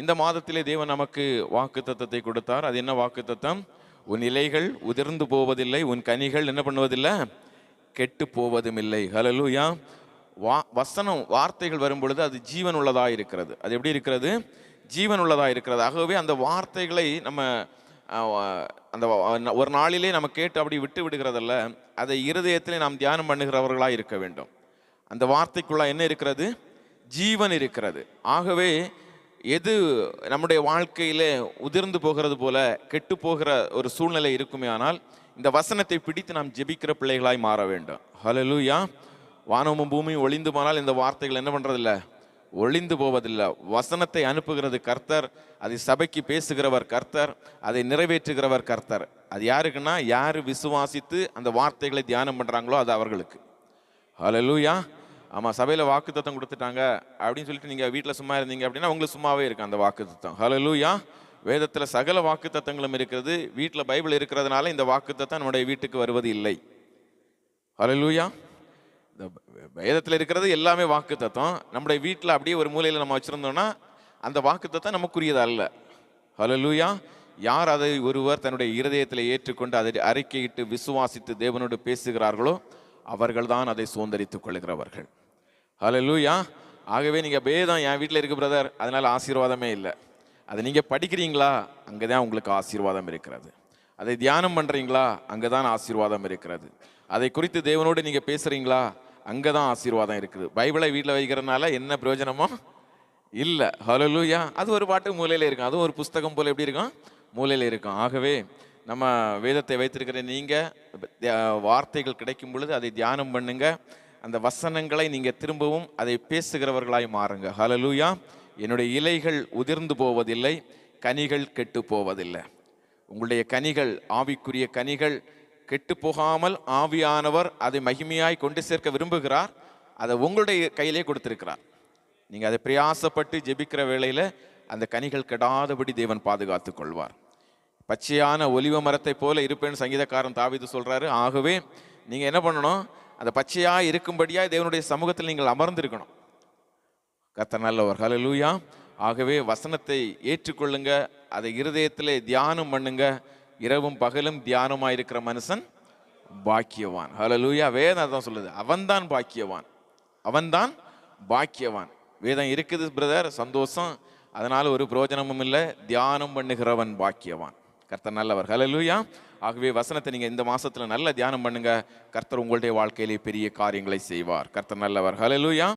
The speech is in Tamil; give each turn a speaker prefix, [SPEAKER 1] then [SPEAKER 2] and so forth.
[SPEAKER 1] இந்த மாதத்திலே தேவன் நமக்கு வாக்கு தத்தத்தை கொடுத்தார். அது என்ன வாக்கு தத்தம் உன் இலைகள் உதிர்ந்து போவதில்லை உன் கனிகள் என்ன பண்ணுவதில்லை? கெட்டு போவதும் இல்லை ஹலலூயா வா வசனம் வார்த்தைகள் வரும் பொழுது அது ஜீவன் உள்ளதாக இருக்கிறது. அது எப்படி இருக்கிறது? ஜீவன் உள்ளதாக இருக்கிறது. ஆகவே அந்த வார்த்தைகளை நம்ம அந்த ஒரு நாளிலே நம்ம கேட்டு அப்படி விட்டு விடுகிறதல்ல அதை இருதயத்திலே நாம் தியானம் பண்ணுகிறவர்களாக இருக்க வேண்டும். அந்த வார்த்தைக்குள்ள என்ன இருக்கிறது? ஜீவன் இருக்கிறது. ஆகவே எது நம்முடைய வாழ்க்கையிலே உதிர்ந்து போகிறது போல கெட்டு போகிற ஒரு சூழ்நிலை இருக்குமே ஆனால் இந்த வசனத்தை பிடித்து நாம் ஜெபிக்கிற பிள்ளைகளாய் மாற வேண்டும். ஹலலூயா வானமும் பூமியும் ஒளிந்து போனால் இந்த வார்த்தைகள் என்ன பண்ணுறதில்ல ஒளிந்து போவதில்லை. வசனத்தை அனுப்புகிறது கர்த்தர் அதை சபைக்கு பேசுகிறவர் கர்த்தர் அதை நிறைவேற்றுகிறவர் கர்த்தர். அது யாருக்குன்னா யார் விசுவாசித்து அந்த வார்த்தைகளை தியானம் பண்ணுறாங்களோ அது அவர்களுக்கு. ஹலலூயா ஆமாம் சபையில் வாக்குத்தத்தம் கொடுத்துட்டாங்க அப்படின்னு சொல்லிட்டு நீங்கள் வீட்டில் சும்மா இருந்தீங்க அப்படின்னா உங்களுக்கு சும்மாவே இருக்கு அந்த வாக்குத்தத்தம். ஹலலூயா வேதத்தில் சகல வாக்குத்தத்தங்களும் இருக்கிறது வீட்டில் பைபிள் இருக்கிறதுனால இந்த வாக்குத்தத்தம் நம்முடைய வீட்டுக்கு வருவது இல்லை. ஹலலூயா இந்த வேதத்தில் இருக்கிறது எல்லாமே வாக்குத்தத்தம். நம்முடைய வீட்டில் அப்படியே ஒரு மூலையில் நம்ம வச்சுருந்தோம்னா அந்த வாக்குத்தத்தம் நமக்குரியது அல்ல. ஹலலூயா யார் அதை ஒருவர் தன்னுடைய இருதயத்தில் ஏற்றுக்கொண்டு அதை அறிக்கையிட்டு விசுவாசித்து தேவனோடு பேசுகிறார்களோ அவர்கள்தான் அதை சுதந்திரித்துக் கொள்கிறவர்கள் ஹalleluya. ஆகவே நீங்கள் வேதம் என் வீட்டில் இருக்கு பிரதர் அதனால் ஆசீர்வாதமே இல்லை. அதை நீங்கள் படிக்கிறீங்களா? அங்கே தான் உங்களுக்கு ஆசீர்வாதம் இருக்கிறது. அதை தியானம் பண்ணுறீங்களா அங்கே தான் ஆசீர்வாதம் இருக்கிறது. அதை குறித்து தேவனோடு நீங்கள் பேசுகிறீங்களா அங்கே தான் ஆசீர்வாதம் இருக்குது. பைபிளை வீட்டில் வைக்கிறதுனால என்ன பிரயோஜனமோ? இல்லை. ஹலோ லூயா அது ஒரு பாட்டு மூலையில் இருக்கும். அதுவும் ஒரு புஸ்தகம் போல் எப்படி இருக்கும்? மூலையில் இருக்கும். ஆகவே நம்ம வேதத்தை வைத்திருக்கிற நீங்கள் வார்த்தைகள் கிடைக்கும் பொழுது அதை தியானம் பண்ணுங்கள் அந்த வசனங்களை நீங்கள் திரும்பவும் அதை பேசுகிறவர்களாய் மாறுங்க. ஹலலூயா என்னுடைய இலைகள் உதிர்ந்து போவதில்லை கனிகள் கெட்டு போவதில்லை. உங்களுடைய கனிகள் ஆவிக்குரிய கனிகள் கெட்டு போகாமல் ஆவியானவர் அதை மகிமையாய் கொண்டு சேர்க்க விரும்புகிறார். அதை உங்களுடைய கையிலே கொடுத்திருக்கிறார். நீங்கள் அதை பிரயாசப்பட்டு ஜெபிக்கிற வேளையில் அந்த கனிகள் கெடாதபடி தேவன் பாதுகாத்து கொள்வார். பச்சையான ஒலிவ மரத்தை போல இருப்பேன்னு சங்கீதக்காரன் தாவிது சொல்கிறாரு ஆகவே நீங்கள் என்ன பண்ணணும்? அந்த பச்சையாக இருக்கும்படியாக தேவனுடைய சமூகத்தில் நீங்கள் அமர்ந்திருக்கணும். கத்த நல்லவர். ஹலலூயா ஆகவே வசனத்தை ஏற்றுக்கொள்ளுங்க. அதை இருதயத்தில் தியானம் பண்ணுங்க. இரவும் பகலும் தியானமாக இருக்கிற மனுஷன் பாக்கியவான். ஹலலூயா வேதம் அதான் சொல்லுது. அவன்தான் பாக்கியவான். அவன்தான் பாக்கியவான். வேதம் இருக்குது பிரதர் சந்தோஷம். அதனால் ஒரு பிரயோஜனமும் இல்லை. தியானம் பண்ணுகிறவன் பாக்கியவான். கர்த்தர் நல்லவர். ஹலலூயா ஆகவே வசனத்தை நீங்கள் இந்த மாதத்தில் நல்ல தியானம் பண்ணுங்க. கர்த்தர் உங்களுடைய வாழ்க்கையிலே பெரிய காரியங்களை செய்வார். கர்த்தர் நல்லவர். ஹலலூயா